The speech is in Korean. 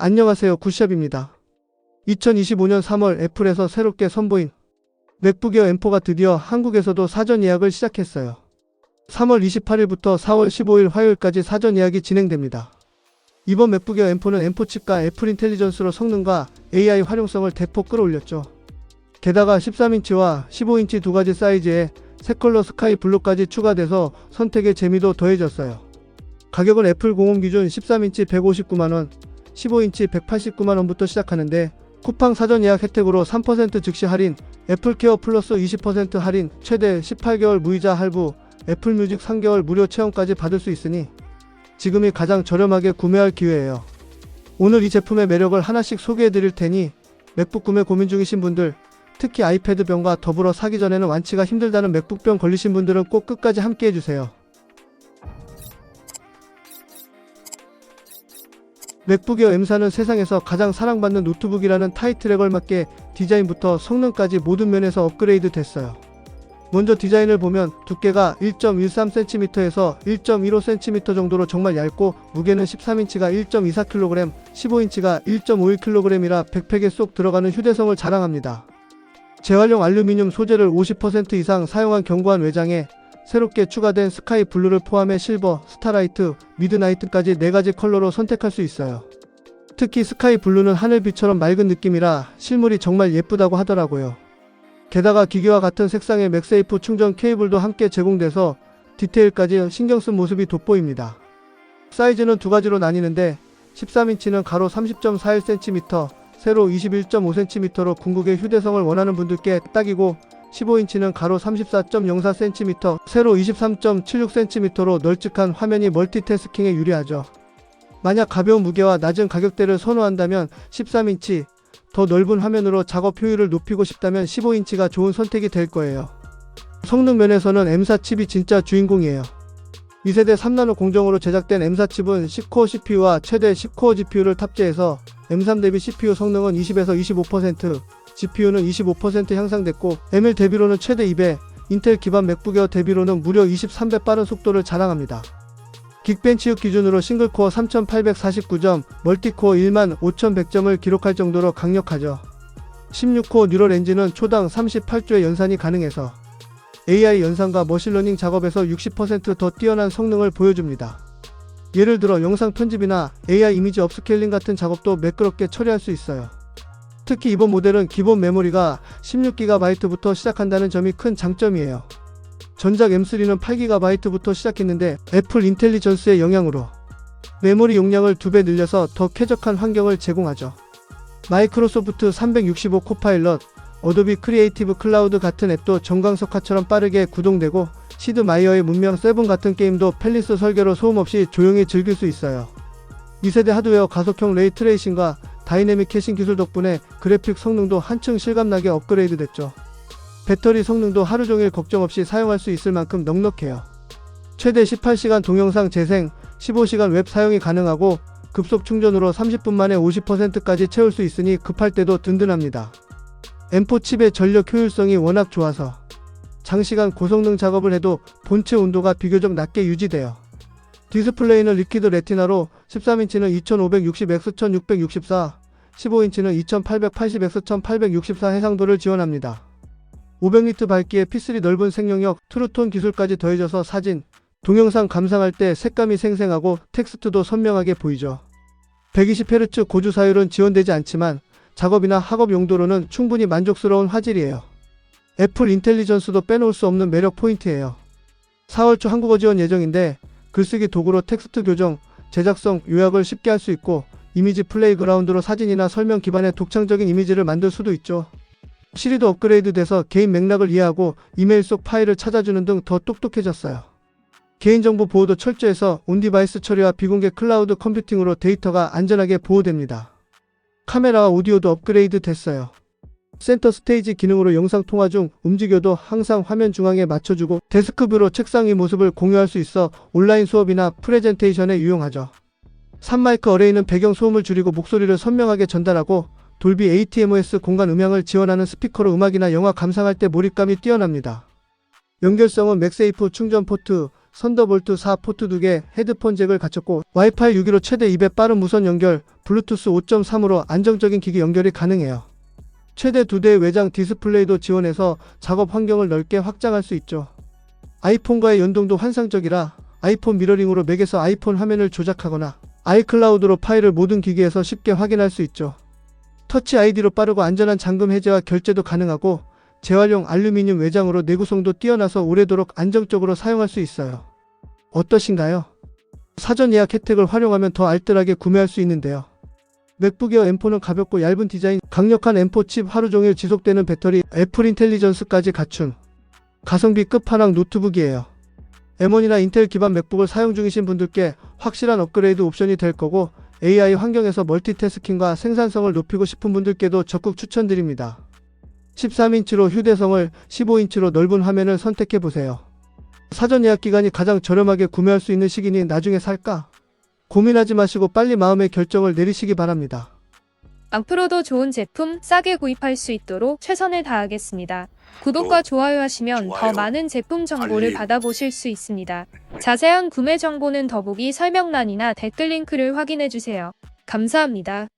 안녕하세요. 굿샵입니다. 2025년 3월 애플에서 새롭게 선보인 맥북 에어 M4가 드디어 한국에서도 사전 예약을 시작했어요. 3월 28일부터 4월 15일 화요일까지 사전 예약이 진행됩니다. 이번 맥북 에어 M4는 M4 칩과 애플 인텔리전스로 성능과 AI 활용성을 대폭 끌어올렸죠. 게다가 13인치와 15인치 두 가지 사이즈에 새 컬러 스카이 블루까지 추가돼서 선택의 재미도 더해졌어요. 가격은 애플 공홈 기준 13인치 159만원, 15인치 189만원부터 시작하는데 쿠팡 사전 예약 혜택으로 3% 즉시 할인, 애플케어 플러스 20% 할인, 최대 18개월 무이자 할부, 애플뮤직 3개월 무료 체험까지 받을 수 있으니 지금이 가장 저렴하게 구매할 기회예요. 오늘 이 제품의 매력을 하나씩 소개해 드릴 테니 맥북 구매 고민 중이신 분들, 특히 아이패드병과 더불어 사기 전에는 완치가 힘들다는 맥북병 걸리신 분들은 꼭 끝까지 함께 해주세요. 맥북 에어 M사는 세상에서 가장 사랑받는 노트북이라는 타이틀에 걸맞게 디자인부터 성능까지 모든 면에서 업그레이드 됐어요. 먼저 디자인을 보면 두께가 1.13cm에서 1.15cm 정도로 정말 얇고 무게는 13인치가 1.24kg, 15인치가 1.51kg이라 백팩에 쏙 들어가는 휴대성을 자랑합니다. 재활용 알루미늄 소재를 50% 이상 사용한 견고한 외장에 새롭게 추가된 스카이 블루를 포함해 실버, 스타라이트, 미드나이트까지 4가지 컬러로 선택할 수 있어요. 특히 스카이 블루는 하늘빛처럼 맑은 느낌이라 실물이 정말 예쁘다고 하더라고요. 게다가 기계와 같은 색상의 맥세이프 충전 케이블도 함께 제공돼서 디테일까지 신경 쓴 모습이 돋보입니다. 사이즈는 두 가지로 나뉘는데 13인치는 가로 30.41cm, 세로 21.5cm로 궁극의 휴대성을 원하는 분들께 딱이고 15인치는 가로 34.04cm, 세로 23.76cm로 널찍한 화면이 멀티태스킹에 유리하죠. 만약 가벼운 무게와 낮은 가격대를 선호한다면 13인치, 더 넓은 화면으로 작업 효율을 높이고 싶다면 15인치가 좋은 선택이 될 거예요. 성능 면에서는 M사 칩이 진짜 주인공이에요. 2세대 3나노 공정으로 제작된 M사 칩은 10코어 CPU와 최대 10코어 GPU를 탑재해서 M3 대비 CPU 성능은 20에서 25%, GPU는 25% 향상됐고 M1 대비로는 최대 2배, 인텔 기반 맥북 에어 대비로는 무려 23배 빠른 속도를 자랑합니다. 긱벤치육 기준으로 싱글코어 3849점, 멀티코어 1만 5100점을 기록할 정도로 강력하죠. 16코어 뉴럴 엔진은 초당 38조의 연산이 가능해서 AI 연산과 머신러닝 작업에서 60%더 뛰어난 성능을 보여줍니다. 예를 들어 영상 편집이나 AI 이미지 업스케일링 같은 작업도 매끄럽게 처리할 수 있어요. 특히 이번 모델은 기본 메모리가 16GB부터 시작한다는 점이 큰 장점이에요. 전작 M3는 8GB부터 시작했는데 애플 인텔리전스의 영향으로 메모리 용량을 두배 늘려서 더 쾌적한 환경을 제공하죠. 마이크로소프트 365 코파일럿, 어도비 크리에이티브 클라우드 같은 앱도 정광석화처럼 빠르게 구동되고 시드 마이어의 문명 7 같은 게임도 팰리스 설계로 소음 없이 조용히 즐길 수 있어요. 2세대 하드웨어 가속형 레이 트레이싱과 다이내믹 캐싱 기술 덕분에 그래픽 성능도 한층 실감나게 업그레이드 됐죠. 배터리 성능도 하루 종일 걱정 없이 사용할 수 있을 만큼 넉넉해요. 최대 18시간 동영상 재생, 15시간 웹 사용이 가능하고 급속 충전으로 30분 만에 50%까지 채울 수 있으니 급할 때도 든든합니다. M4 칩의 전력 효율성이 워낙 좋아서 장시간 고성능 작업을 해도 본체 온도가 비교적 낮게 유지돼요. 디스플레이는 리퀴드 레티나로 13인치는 2560x 1664, 15인치는 2880x 1864 해상도를 지원합니다. 500니트 밝기에 P3 넓은 생명력, 트루톤 기술까지 더해져서 사진, 동영상 감상할 때 색감이 생생하고 텍스트도 선명하게 보이죠. 120Hz 고주 사율은 지원되지 않지만 작업이나 학업 용도로는 충분히 만족스러운 화질이에요. 애플 인텔리전스도 빼놓을 수 없는 매력 포인트예요. 4월 초 한국어 지원 예정인데 글쓰기 도구로 텍스트 교정, 제작성, 요약을 쉽게 할 수 있고 이미지 플레이그라운드로 사진이나 설명 기반의 독창적인 이미지를 만들 수도 있죠. 시리도 업그레이드 돼서 개인 맥락을 이해하고 이메일 속 파일을 찾아주는 등 더 똑똑해졌어요. 개인정보 보호도 철저해서 온디바이스 처리와 비공개 클라우드 컴퓨팅으로 데이터가 안전하게 보호됩니다. 카메라와 오디오도 업그레이드 됐어요. 센터 스테이지 기능으로 영상 통화 중 움직여도 항상 화면 중앙에 맞춰주고 데스크뷰로 책상 위 모습을 공유할 수 있어 온라인 수업이나 프레젠테이션에 유용하죠. 3마이크 어레이는 배경 소음을 줄이고 목소리를 선명하게 전달하고 돌비 ATMOS 공간 음향을 지원하는 스피커로 음악이나 영화 감상할 때 몰입감이 뛰어납니다. 연결성은 맥세이프 충전 포트, 선더볼트 4 포트 2개, 헤드폰 잭을 갖췄고 와이파이 6기로 최대 2배 빠른 무선 연결, 블루투스 5.3으로 안정적인 기기 연결이 가능해요. 최대 2대의 외장 디스플레이도 지원해서 작업 환경을 넓게 확장할 수 있죠. 아이폰과의 연동도 환상적이라 아이폰 미러링으로 맥에서 아이폰 화면을 조작하거나 아이클라우드로 파일을 모든 기기에서 쉽게 확인할 수 있죠. 터치 아이디로 빠르고 안전한 잠금 해제와 결제도 가능하고 재활용 알루미늄 외장으로 내구성도 뛰어나서 오래도록 안정적으로 사용할 수 있어요. 어떠신가요? 사전 예약 혜택을 활용하면 더 알뜰하게 구매할 수 있는데요. 맥북 에어 M4는 가볍고 얇은 디자인, 강력한 M4 칩 하루 종일 지속되는 배터리, 애플 인텔리전스까지 갖춘 가성비 끝판왕 노트북이에요. M1이나 인텔 기반 맥북을 사용 중이신 분들께 확실한 업그레이드 옵션이 될 거고 AI 환경에서 멀티태스킹과 생산성을 높이고 싶은 분들께도 적극 추천드립니다. 13인치로 휴대성을 15인치로 넓은 화면을 선택해 보세요. 사전 예약 기간이 가장 저렴하게 구매할 수 있는 시기니 나중에 살까? 고민하지 마시고 빨리 마음의 결정을 내리시기 바랍니다. 앞으로도 좋은 제품 싸게 구입할 수 있도록 최선을 다하겠습니다. 구독과 좋아요 하시면 더 좋아요. 많은 제품 정보를 알림. 받아보실 수 있습니다. 자세한 구매 정보는 더보기 설명란이나 댓글 링크를 확인해 주세요. 감사합니다.